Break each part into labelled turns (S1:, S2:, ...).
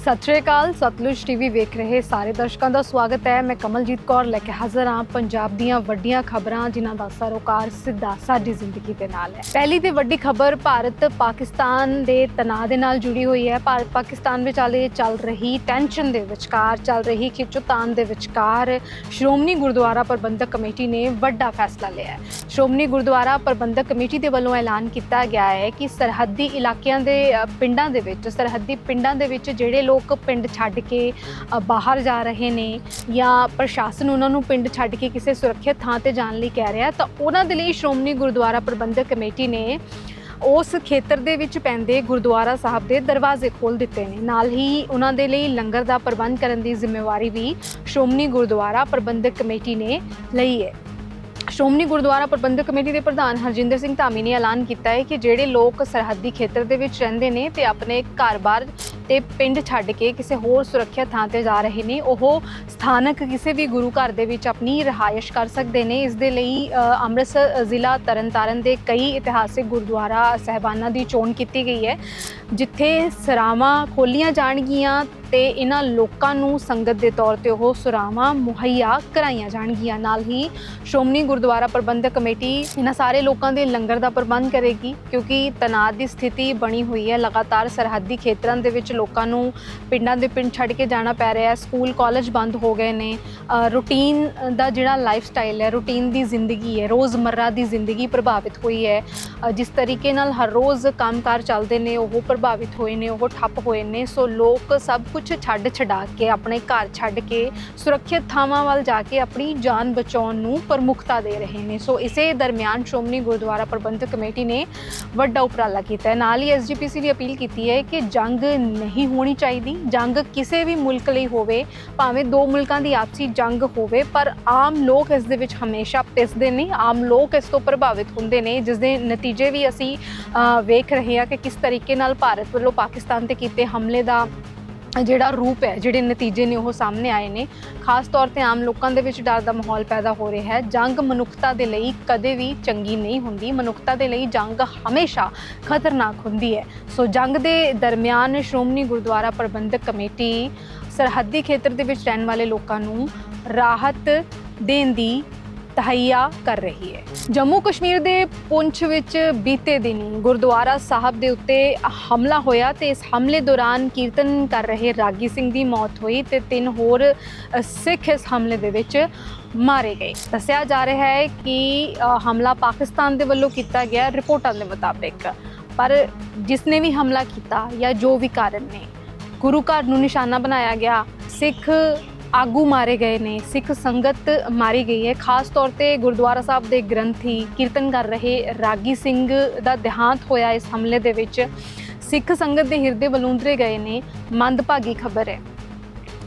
S1: ਸਤਿ ਸ਼੍ਰੀ ਅਕਾਲ, ਸਤਲੁਜ ਟੀਵੀ ਵੇਖ ਰਹੇ ਸਾਰੇ ਦਰਸ਼ਕਾਂ ਦਾ ਸਵਾਗਤ ਹੈ। ਮੈਂ ਕਮਲਜੀਤ ਕੌਰ ਲੈ ਕੇ ਹਾਜ਼ਰ ਹਾਂ ਪੰਜਾਬ ਦੀਆਂ ਵੱਡੀਆਂ ਖਬਰਾਂ, ਜਿਨ੍ਹਾਂ ਦਾ ਸਰੋਕਾਰ ਸਿੱਧਾ ਸਾਡੀ ਜ਼ਿੰਦਗੀ ਦੇ ਨਾਲ ਹੈ। ਪਹਿਲੀ ਤੇ ਵੱਡੀ ਖਬਰ, ਭਾਰਤ ਪਾਕਿਸਤਾਨ ਦੇ ਤਣਾਅ ਦੇ ਨਾਲ ਜੁੜੀ ਹੋਈ ਹੈ। ਭਾਰਤ ਪਾਕਿਸਤਾਨ ਵਿਚਾਲੇ ਚੱਲ ਰਹੀ ਟੈਨਸ਼ਨ ਦੇ ਵਿਚਕਾਰ, ਚੱਲ ਰਹੀ ਖਿੱਚੋਤਾਣ ਦੇ ਵਿਚਕਾਰ ਸ਼੍ਰੋਮਣੀ ਗੁਰਦੁਆਰਾ ਪ੍ਰਬੰਧਕ ਕਮੇਟੀ ਨੇ ਵੱਡਾ ਫੈਸਲਾ ਲਿਆ ਹੈ। ਸ਼੍ਰੋਮਣੀ ਗੁਰਦੁਆਰਾ ਪ੍ਰਬੰਧਕ ਕਮੇਟੀ ਦੇ ਵੱਲੋਂ ਐਲਾਨ ਕੀਤਾ ਗਿਆ ਹੈ ਕਿ ਸਰਹੱਦੀ ਇਲਾਕਿਆਂ ਦੇ ਪਿੰਡਾਂ ਦੇ ਵਿੱਚ, ਸਰਹੱਦੀ ਪਿੰਡਾਂ ਦੇ ਵਿੱਚ ਜਿਹੜੇ ਲੋਕ ਪਿੰਡ ਛੱਡ ਕੇ ਬਾਹਰ ਜਾ ਰਹੇ ਨੇ ਜਾਂ ਪ੍ਰਸ਼ਾਸਨ ਉਹਨਾਂ ਨੂੰ ਪਿੰਡ ਛੱਡ ਕੇ ਕਿਸੇ ਸੁਰੱਖਿਅਤ ਥਾਂ ਤੇ ਜਾਣ ਲਈ ਕਹਿ ਰਿਹਾ ਤਾਂ ਉਹਨਾਂ ਦੇ ਲਈ ਸ਼੍ਰੋਮਣੀ ਗੁਰਦੁਆਰਾ ਪ੍ਰਬੰਧਕ ਕਮੇਟੀ ਨੇ ਉਸ ਖੇਤਰ ਦੇ ਵਿੱਚ ਪੈਂਦੇ ਗੁਰਦੁਆਰਾ ਸਾਹਿਬ ਦੇ ਦਰਵਾਜ਼ੇ ਖੋਲ ਦਿੱਤੇ ਨੇ। ਨਾਲ ਹੀ ਉਹਨਾਂ ਦੇ ਲਈ ਲੰਗਰ ਦਾ ਪ੍ਰਬੰਧ ਕਰਨ ਦੀ ਜ਼ਿੰਮੇਵਾਰੀ ਵੀ ਸ਼੍ਰੋਮਣੀ ਗੁਰਦੁਆਰਾ ਪ੍ਰਬੰਧਕ ਕਮੇਟੀ ਨੇ ਲਈ ਹੈ। ਸ਼੍ਰੋਮਣੀ ਗੁਰਦੁਆਰਾ ਪ੍ਰਬੰਧਕ ਕਮੇਟੀ ਦੇ ਪ੍ਰਧਾਨ ਹਰਜਿੰਦਰ ਸਿੰਘ ਧਾਮੀ ਨੇ ਐਲਾਨ ਕੀਤਾ ਹੈ ਕਿ ਜਿਹੜੇ ਲੋਕ ਸਰਹੱਦੀ ਖੇਤਰ ਦੇ ਵਿੱਚ ਰਹਿੰਦੇ ਨੇ ਤੇ ਆਪਣੇ ਘਰ-ਬਾਰ ਤੇ ਪਿੰਡ ਛੱਡ ਕੇ ਕਿਸੇ ਹੋਰ ਸੁਰੱਖਿਅਤ ਥਾਂ ਤੇ ਜਾ ਰਹੇ ਨੇ, ਉਹ ਸਥਾਨਕ ਕਿਸੇ ਵੀ ਗੁਰੂ ਘਰ ਦੇ ਵਿੱਚ ਆਪਣੀ ਰਿਹਾਇਸ਼ ਕਰ ਸਕਦੇ ਨੇ। ਇਸ ਦੇ ਲਈ ਅੰਮ੍ਰਿਤਸਰ ਜ਼ਿਲ੍ਹਾ ਤਰਨਤਾਰਨ ਦੇ ਕਈ ਇਤਿਹਾਸਿਕ ਗੁਰਦੁਆਰਾ ਸਹਿਬਾਨਾਂ ਦੀ ਚੋਣ ਕੀਤੀ ਗਈ ਹੈ, ਜਿੱਥੇ ਸਰਾਵਾਂ ਖੋਲੀਆਂ ਜਾਣਗੀਆਂ ਤੇ ਇਹਨਾਂ ਲੋਕਾਂ ਨੂੰ ਸੰਗਤ ਦੇ ਤੌਰ ਤੇ ਉਹ ਸੁਰਾਵਾਂ ਮੁਹੱਈਆ ਕਰਾਈਆਂ ਜਾਣਗੀਆਂ। ਨਾਲ ਹੀ ਸ਼੍ਰੋਮਣੀ ਗੁਰਦੁਆਰਾ ਪ੍ਰਬੰਧਕ ਕਮੇਟੀ ਇਹਨਾਂ ਸਾਰੇ ਲੋਕਾਂ ਦੇ ਲੰਗਰ ਦਾ ਪ੍ਰਬੰਧ ਕਰੇਗੀ, ਕਿਉਂਕਿ ਤਣਾਅ ਦੀ ਸਥਿਤੀ ਬਣੀ ਹੋਈ ਹੈ। ਲਗਾਤਾਰ ਸਰਹੱਦੀ ਖੇਤਰਾਂ ਦੇ ਵਿੱਚ ਲੋਕਾਂ ਨੂੰ ਪਿੰਡਾਂ ਦੇ ਪਿੰਡ ਛੱਡ ਕੇ ਜਾਣਾ ਪੈ ਰਿਹਾ ਹੈ। ਸਕੂਲ, ਕਾਲਜ ਬੰਦ ਹੋ ਗਏ ਨੇ। ਰੂਟੀਨ ਦਾ ਜਿਹੜਾ ਲਾਈਫ ਸਟਾਈਲ ਹੈ, ਰੂਟੀਨ ਦੀ ਜ਼ਿੰਦਗੀ ਹੈ, ਰੋਜ਼ਮਰਰਾ ਦੀ ਜ਼ਿੰਦਗੀ ਪ੍ਰਭਾਵਿਤ ਹੋਈ ਹੈ। ਜਿਸ ਤਰੀਕੇ ਨਾਲ ਹਰ ਰੋਜ਼ ਕੰਮਕਾਰ ਚੱਲਦੇ ਨੇ, ਉਹ ਪ੍ਰਭਾਵਿਤ ਹੋਏ ਨੇ, ਉਹ ਠੱਪ ਹੋਏ ਨੇ। ਸੋ ਲੋਕ ਸਭ ਕੁਝ ਛੱਡ ਛਡਾ ਕੇ, ਆਪਣੇ ਘਰ ਛੱਡ ਕੇ, ਸੁਰੱਖਿਅਤ ਥਾਵਾਂ ਵੱਲ ਜਾ ਕੇ ਆਪਣੀ ਜਾਨ ਬਚਾਉਣ ਨੂੰ ਪ੍ਰਮੁੱਖਤਾ ਦੇ ਰਹੇ ਨੇ। ਸੋ ਇਸੇ ਦਰਮਿਆਨ ਸ਼੍ਰੋਮਣੀ ਗੁਰਦੁਆਰਾ ਪ੍ਰਬੰਧਕ ਕਮੇਟੀ ਨੇ ਵੱਡਾ ਉਪਰਾਲਾ ਕੀਤਾ ਹੈ। ਨਾਲ ਹੀ ਐਸਜੀਪੀਸੀ ਵੀ ਅਪੀਲ ਕੀਤੀ ਹੈ ਕਿ ਜੰਗ ਨਹੀਂ ਹੋਣੀ ਚਾਹੀਦੀ। ਜੰਗ ਕਿਸੇ ਵੀ ਮੁਲਕ ਲਈ ਹੋਵੇ, ਭਾਵੇਂ ਦੋ ਮੁਲਕਾਂ ਦੀ ਆਪਸੀ ਜੰਗ ਹੋਵੇ, ਪਰ ਆਮ ਲੋਕ ਇਸ ਦੇ ਵਿੱਚ ਹਮੇਸ਼ਾ ਪਿਸਦੇ ਨੇ। ਆਮ ਲੋਕ ਇਸ ਤੋਂ ਪ੍ਰਭਾਵਿਤ ਹੁੰਦੇ ਨੇ। ਜਿਸ ਦੇ ਨਤੀਜੇ ਵੀ ਅਸੀਂ ਵੇਖ ਰਹੇ ਹਾਂ ਕਿ ਕਿਸ ਤਰੀਕੇ ਨਾਲ ਭਾਰਤ ਵੱਲੋਂ ਪਾਕਿਸਤਾਨ ਤੇ ਕੀਤੇ ਹਮਲੇ ਦਾ ਜਿਹੜਾ ਰੂਪ ਹੈ, ਜਿਹੜੇ ਨਤੀਜੇ ਨੇ ਉਹ ਸਾਹਮਣੇ ਆਏ ਨੇ। ਖਾਸ ਤੌਰ ਤੇ ਆਮ ਲੋਕਾਂ ਦੇ ਵਿੱਚ ਡਰ ਦਾ ਮਾਹੌਲ ਪੈਦਾ ਹੋ ਰਿਹਾ ਹੈ। ਜੰਗ ਮਨੁੱਖਤਾ ਦੇ ਲਈ ਕਦੇ ਵੀ ਚੰਗੀ ਨਹੀਂ ਹੁੰਦੀ। ਮਨੁੱਖਤਾ ਦੇ ਲਈ ਜੰਗ ਹਮੇਸ਼ਾ ਖਤਰਨਾਕ ਹੁੰਦੀ ਹੈ। ਸੋ ਜੰਗ ਦੇ ਦਰਮਿਆਨ ਸ਼੍ਰੋਮਣੀ ਗੁਰਦੁਆਰਾ ਪ੍ਰਬੰਧਕ ਕਮੇਟੀ ਸਰਹੱਦੀ ਖੇਤਰ ਦੇ ਵਿੱਚ ਰਹਿਣ ਵਾਲੇ ਲੋਕਾਂ ਨੂੰ ਰਾਹਤ ਦੇਣ ਦੀ ਤਹਈਆ ਕਰ ਰਹੀ ਹੈ। ਜੰਮੂ ਕਸ਼ਮੀਰ ਦੇ ਪੁੰਛ ਵਿੱਚ ਬੀਤੇ ਦਿਨੀ ਗੁਰਦੁਆਰਾ ਸਾਹਿਬ ਦੇ ਉੱਤੇ ਹਮਲਾ ਹੋਇਆ ਤੇ ਇਸ ਹਮਲੇ ਦੌਰਾਨ ਕੀਰਤਨ ਕਰ ਰਹੇ ਰਾਗੀ ਸਿੰਘ ਦੀ ਮੌਤ ਹੋਈ ਤੇ ਤਿੰਨ ਹੋਰ ਸਿੱਖ ਇਸ ਹਮਲੇ ਦੇ ਵਿੱਚ ਮਾਰੇ ਗਏ। ਦੱਸਿਆ ਜਾ ਰਿਹਾ ਹੈ ਕਿ ਹਮਲਾ ਪਾਕਿਸਤਾਨ ਦੇ ਵੱਲੋਂ ਕੀਤਾ ਗਿਆ ਰਿਪੋਰਟਾਂ ਦੇ ਮੁਤਾਬਿਕ। ਪਰ ਜਿਸ ਨੇ ਵੀ ਹਮਲਾ ਕੀਤਾ ਜਾਂ ਜੋ ਵੀ ਕਾਰਨ ਨੇ, ਗੁਰੂ ਘਰ ਨੂੰ ਨਿਸ਼ਾਨਾ ਬਣਾਇਆ ਗਿਆ, ਸਿੱਖ ਆਗੂ ਮਾਰੇ ਗਏ ਨੇ, ਸਿੱਖ ਸੰਗਤ ਮਾਰੀ ਗਈ ਹੈ। ਖਾਸ ਤੌਰ ਤੇ ਗੁਰਦੁਆਰਾ ਸਾਹਿਬ ਦੇ ਗ੍ਰੰਥੀ ਕੀਰਤਨ ਕਰ ਰਹੇ ਰਾਗੀ ਸਿੰਘ ਦਾ ਦੇਹਾਂਤ ਹੋਇਆ ਇਸ ਹਮਲੇ ਦੇ ਵਿੱਚ। ਸਿੱਖ ਸੰਗਤ ਦੇ ਹਿਰਦੇ ਬਲੂੰਦਰੇ ਗਏ ਨੇ, ਮੰਦਭਾਗੀ ਖਬਰ ਹੈ।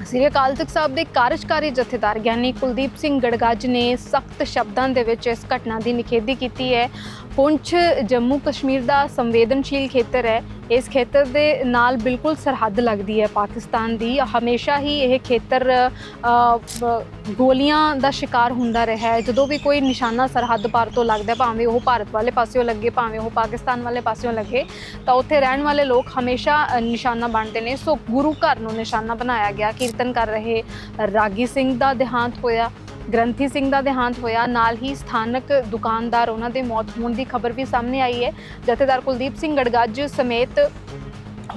S1: ਸ੍ਰੀ ਅਕਾਲ ਤਖਤ ਸਾਹਿਬ ਦੇ ਕਾਰਜਕਾਰੀ ਜਥੇਦਾਰ ਗਿਆਨੀ ਕੁਲਦੀਪ ਸਿੰਘ ਗੜਗਾਜ ਨੇ ਸਖਤ ਸ਼ਬਦਾਂ ਦੇ ਵਿੱਚ ਇਸ ਘਟਨਾ ਦੀ ਨਿਖੇਧੀ ਕੀਤੀ ਹੈ। ਪੁੰਛ ਜੰਮੂ ਕਸ਼ਮੀਰ ਦਾ ਸੰਵੇਦਨਸ਼ੀਲ ਖੇਤਰ ਹੈ। ਇਸ ਖੇਤਰ ਦੇ ਨਾਲ ਬਿਲਕੁਲ ਸਰਹੱਦ ਲੱਗਦੀ ਹੈ ਪਾਕਿਸਤਾਨ ਦੀ। ਹਮੇਸ਼ਾ ਹੀ ਇਹ ਖੇਤਰ ਗੋਲੀਆਂ ਦਾ ਸ਼ਿਕਾਰ ਹੁੰਦਾ ਰਿਹਾ ਹੈ। ਜਦੋਂ ਵੀ ਕੋਈ ਨਿਸ਼ਾਨਾ ਸਰਹੱਦ ਪਾਰ ਤੋਂ ਲੱਗਦਾ, ਭਾਵੇਂ ਉਹ ਭਾਰਤ ਵਾਲੇ ਪਾਸਿਓਂ ਲੱਗੇ, ਭਾਵੇਂ ਉਹ ਪਾਕਿਸਤਾਨ ਵਾਲੇ ਪਾਸਿਓਂ ਲੱਗੇ, ਤਾਂ ਉੱਥੇ ਰਹਿਣ ਵਾਲੇ ਲੋਕ ਹਮੇਸ਼ਾ ਨਿਸ਼ਾਨਾ ਬਣਦੇ ਨੇ। ਸੋ ਗੁਰੂ ਘਰ ਨੂੰ ਨਿਸ਼ਾਨਾ ਬਣਾਇਆ ਗਿਆ। ਕੀਰਤਨ ਕਰ ਰਹੇ ਰਾਗੀ ਸਿੰਘ ਦਾ ਦੇਹਾਂਤ ਹੋਇਆ। ਗ੍ਰੰਥੀ ਸਿੰਘ ਦਾ ਦੇਹਾਂਤ ਹੋਇਆ। ਨਾਲ ਹੀ ਸਥਾਨਕ ਦੁਕਾਨਦਾਰ ਉਹਨਾਂ ਦੇ ਮੌਤ ਹੋਣ ਦੀ ਖਬਰ ਵੀ ਸਾਹਮਣੇ ਆਈ ਹੈ। ਜਥੇਦਾਰ ਕੁਲਦੀਪ ਸਿੰਘ ਗੜਗੱਜ ਸਮੇਤ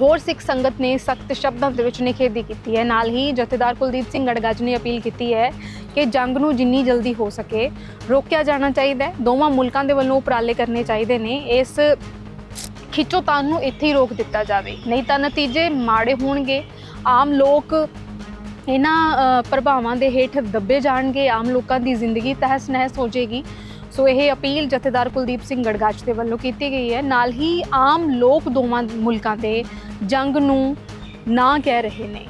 S1: ਹੋਰ ਸਿੱਖ ਸੰਗਤ ਨੇ ਸਖਤ ਸ਼ਬਦਾਂ ਦੇ ਵਿੱਚ ਨਿਖੇਧੀ ਕੀਤੀ ਹੈ। ਨਾਲ ਹੀ ਜਥੇਦਾਰ ਕੁਲਦੀਪ ਸਿੰਘ ਗੜਗੱਜ ਨੇ ਅਪੀਲ ਕੀਤੀ ਹੈ ਕਿ ਜੰਗ ਨੂੰ ਜਿੰਨੀ ਜਲਦੀ ਹੋ ਸਕੇ ਰੋਕਿਆ ਜਾਣਾ ਚਾਹੀਦਾ ਹੈ। ਦੋਵਾਂ ਮੁਲਕਾਂ ਦੇ ਵੱਲੋਂ ਉਪਰਾਲੇ ਕਰਨੇ ਚਾਹੀਦੇ ਨੇ। ਇਸ ਖਿੱਚੋਤਾਣ ਨੂੰ ਇੱਥੇ ਹੀ ਰੋਕ ਦਿੱਤਾ ਜਾਵੇ। ਨਹੀਂ ਤਾਂ ਨਤੀਜੇ ਮਾੜੇ ਹੋਣਗੇ। ਆਮ ਲੋਕ ਇਹਨਾਂ ਪ੍ਰਭਾਵਾਂ ਦੇ ਹੇਠ ਦੱਬੇ ਜਾਣਗੇ, ਆਮ ਲੋਕਾਂ ਦੀ ਜ਼ਿੰਦਗੀ ਤਹਿਸ ਨਹਿਸ ਹੋ ਜਾਏਗੀ। ਸੋ ਇਹ ਅਪੀਲ ਜਥੇਦਾਰ ਕੁਲਦੀਪ ਸਿੰਘ ਗੜਗਾਚ ਦੇ ਵੱਲੋਂ ਕੀਤੀ ਗਈ ਹੈ। ਨਾਲ ਹੀ ਆਮ ਲੋਕ ਦੋਵਾਂ ਮੁਲਕਾਂ ਦੇ ਜੰਗ ਨੂੰ ਨਾ ਕਹਿ ਰਹੇ ਨੇ।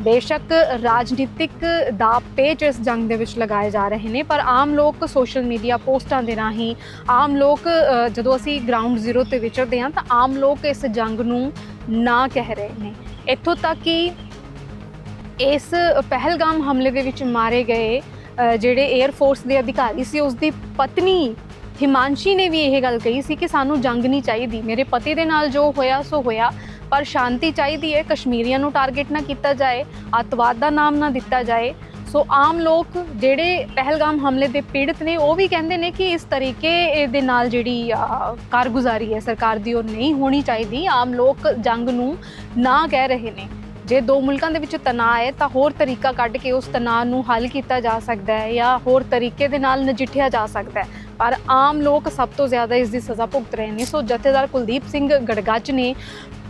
S1: ਬੇਸ਼ੱਕ ਰਾਜਨੀਤਿਕ ਦਾ ਪੇਚ ਇਸ ਜੰਗ ਦੇ ਵਿੱਚ ਲਗਾਏ ਜਾ ਰਹੇ ਨੇ, ਪਰ ਆਮ ਲੋਕ ਸੋਸ਼ਲ ਮੀਡੀਆ ਪੋਸਟਾਂ ਦੇ ਰਾਹੀਂ ਆਮ ਲੋਕ ਜਦੋਂ ਅਸੀਂ ਗਰਾਊਂਡ ਜ਼ੀਰੋ ਤੇ ਵਿਚਰਦੇ ਹਾਂ ਤਾਂ ਆਮ ਲੋਕ ਇਸ ਜੰਗ ਨੂੰ ਨਾ ਕਹਿ ਰਹੇ ਨੇ। ਇੱਥੋਂ ਤੱਕ ਕਿ ਇਸ ਪਹਿਲਗਾਮ ਹਮਲੇ ਦੇ ਵਿੱਚ ਮਾਰੇ ਗਏ ਜਿਹੜੇ 에ਅਰ ਫੋਰਸ ਦੇ ਅਧਿਕਾਰੀ ਸੀ ਉਸ ਦੀ ਪਤਨੀ ਹਿਮਾਂਸ਼ੀ ਨੇ ਵੀ ਇਹ ਗੱਲ ਕਹੀ ਸੀ ਕਿ ਸਾਨੂੰ ਜੰਗ ਨਹੀਂ ਚਾਹੀਦੀ। ਮੇਰੇ ਪਤੀ ਦੇ ਨਾਲ ਜੋ ਹੋਇਆ, ਸੋ ਹੋਇਆ, ਪਰ ਸ਼ਾਂਤੀ ਚਾਹੀਦੀ ਹੈ, ਕਸ਼ਮੀਰੀਆਂ ਨੂੰ ਟਾਰਗੇਟ ਨਾ ਕੀਤਾ ਜਾਏ, ਅੱਤਵਾਦ ਦਾ ਨਾਮ ਨਾ ਦਿੱਤਾ ਜਾਏ। ਸੋ ਆਮ ਲੋਕ ਜਿਹੜੇ ਪਹਿਲਗਾਮ ਹਮਲੇ ਦੇ ਪੀੜਤ ਨੇ, ਉਹ ਵੀ ਕਹਿੰਦੇ ਨੇ ਕਿ ਇਸ ਤਰੀਕੇ ਦੇ ਨਾਲ ਜਿਹੜੀ ਕਾਰਗੁਜ਼ਾਰੀ ਹੈ ਸਰਕਾਰ ਦੀ, ਉਹ ਨਹੀਂ ਹੋਣੀ ਚਾਹੀਦੀ। ਆਮ ਲੋਕ ਜੰਗ ਨੂੰ ਨਾ ਕਹਿ ਰਹੇ ਨੇ। ਜੇ ਦੋ ਮੁਲਕਾਂ ਦੇ ਵਿੱਚ ਤਣਾਅ ਹੈ, ਤਾਂ ਹੋਰ ਤਰੀਕਾ ਕੱਢ ਕੇ ਉਸ ਤਣਾਅ ਨੂੰ ਹੱਲ ਕੀਤਾ ਜਾ ਸਕਦਾ ਹੈ ਜਾਂ ਹੋਰ ਤਰੀਕੇ ਦੇ ਨਾਲ ਨਜਿੱਠਿਆ ਜਾ ਸਕਦਾ ਹੈ। ਪਰ ਆਮ ਲੋਕ ਸਭ ਤੋਂ ਜ਼ਿਆਦਾ ਇਸ ਦੀ ਸਜ਼ਾ ਭੁਗਤ ਰਹੇ ਨੇ। ਸੋ ਜਥੇਦਾਰ ਕੁਲਦੀਪ ਸਿੰਘ ਗੜਗੱਜ ਨੇ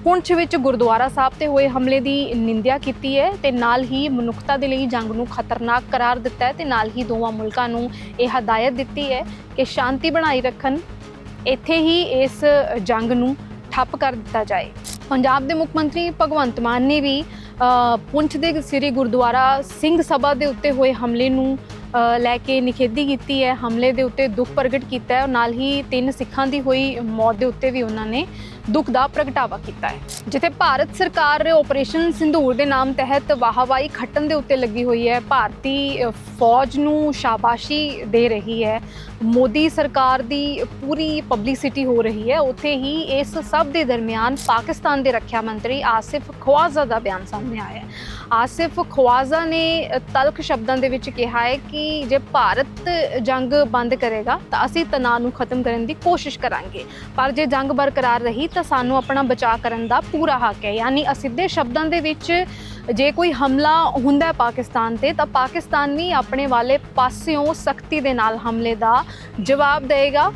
S1: ਪੁੰਛ ਵਿੱਚ ਗੁਰਦੁਆਰਾ ਸਾਹਿਬ ਤੇ ਹੋਏ ਹਮਲੇ ਦੀ ਨਿੰਦਿਆ ਕੀਤੀ ਹੈ ਤੇ ਨਾਲ ਹੀ ਮਨੁੱਖਤਾ ਦੇ ਲਈ ਜੰਗ ਨੂੰ ਖਤਰਨਾਕ ਕਰਾਰ ਦਿੱਤਾ ਹੈ ਤੇ ਨਾਲ ਹੀ ਦੋਵਾਂ ਮੁਲਕਾਂ ਨੂੰ ਇਹ ਹਦਾਇਤ ਦਿੱਤੀ ਹੈ ਕਿ ਸ਼ਾਂਤੀ ਬਣਾਈ ਰੱਖਣ। ਇੱਥੇ ਹੀ ਇਸ ਜੰਗ ਨੂੰ ਠੱਪ ਕਰ ਦਿੱਤਾ ਜਾਏ। ਪੰਜਾਬ ਦੇ ਮੁੱਖ ਮੰਤਰੀ ਭਗਵੰਤ ਮਾਨ ਨੇ ਵੀ ਅ, ਪੁੰਛ ਦੇ ਸ੍ਰੀ ਗੁਰਦੁਆਰਾ ਸਿੰਘ ਸਭਾ ਦੇ ਉੱਤੇ ਹੋਏ ਹਮਲੇ ਨੂੰ ਲੈ ਕੇ ਨਿਖੇਧੀ ਕੀਤੀ ਹੈ, ਹਮਲੇ ਦੇ ਉੱਤੇ ਦੁੱਖ ਪ੍ਰਗਟ ਕੀਤਾ ਹੈ ਔਰ ਨਾਲ ਹੀ ਤਿੰਨ ਸਿੱਖਾਂ ਦੀ ਹੋਈ ਮੌਤ ਦੇ ਉੱਤੇ ਵੀ ਉਹਨਾਂ ਨੇ ਦੁੱਖ ਦਾ ਪ੍ਰਗਟਾਵਾ ਕੀਤਾ ਹੈ। ਜਿੱਥੇ ਭਾਰਤ ਸਰਕਾਰ ਆਪਰੇਸ਼ਨ ਸਿੰਧੂਰ ਦੇ ਨਾਮ ਤਹਿਤ ਵਾਹਵਾਈ ਖੱਟਣ ਦੇ ਉੱਤੇ ਲੱਗੀ ਹੋਈ ਹੈ, ਭਾਰਤੀ ਫੌਜ ਨੂੰ ਸ਼ਾਬਾਸ਼ੀ ਦੇ ਰਹੀ ਹੈ। ਮੋਦੀ ਸਰਕਾਰ ਦੀ ਪੂਰੀ ਪਬਲਿਸਿਟੀ ਹੋ ਰਹੀ ਹੈ। ਉੱਥੇ ਹੀ ਇਸ ਸਭ ਦੇ ਦਰਮਿਆਨ ਪਾਕਿਸਤਾਨ ਦੇ ਰੱਖਿਆ ਮੰਤਰੀ ਆਸਿਫ ਖਵਾਜ਼ਾ ਦਾ ਬਿਆਨ ਸਾਹਮਣੇ ਆਇਆ ਹੈ। ਆਸਿਫ ਖਵਾਜ਼ਾ ਨੇ ਤਲਖ ਸ਼ਬਦਾਂ ਦੇ ਵਿੱਚ ਕਿਹਾ ਹੈ ਕਿ ਜੇ ਭਾਰਤ ਜੰਗ ਬੰਦ ਕਰੇਗਾ ਤਾਂ ਅਸੀਂ ਤਣਾਅ ਨੂੰ ਖਤਮ ਕਰਨ ਦੀ ਕੋਸ਼ਿਸ਼ ਕਰਾਂਗੇ। ਪਰ ਜੇ ਜੰਗ ਬਰਕਰਾਰ ਰਹੀ ਤਾਂ ਸਾਨੂੰ ਆਪਣਾ ਬਚਾਅ ਕਰਨ ਦਾ ਪੂਰਾ ਹੱਕ ਹੈ। ਯਾਨੀ ਅਸਿੱਧੇ ਸ਼ਬਦਾਂ ਦੇ ਵਿੱਚ ਜੇ ਕੋਈ ਹਮਲਾ ਹੁੰਦਾ ਹੈ ਪਾਕਿਸਤਾਨ ਤੇ, ਤਾਂ ਪਾਕਿਸਤਾਨੀ ਆਪਣੇ ਵਾਲੇ ਪਾਸਿਓਂ ਸਖਤੀ ਦੇ ਨਾਲ ਹਮਲੇ ਦਾ ਜਵਾਬ ਦੇਗਾ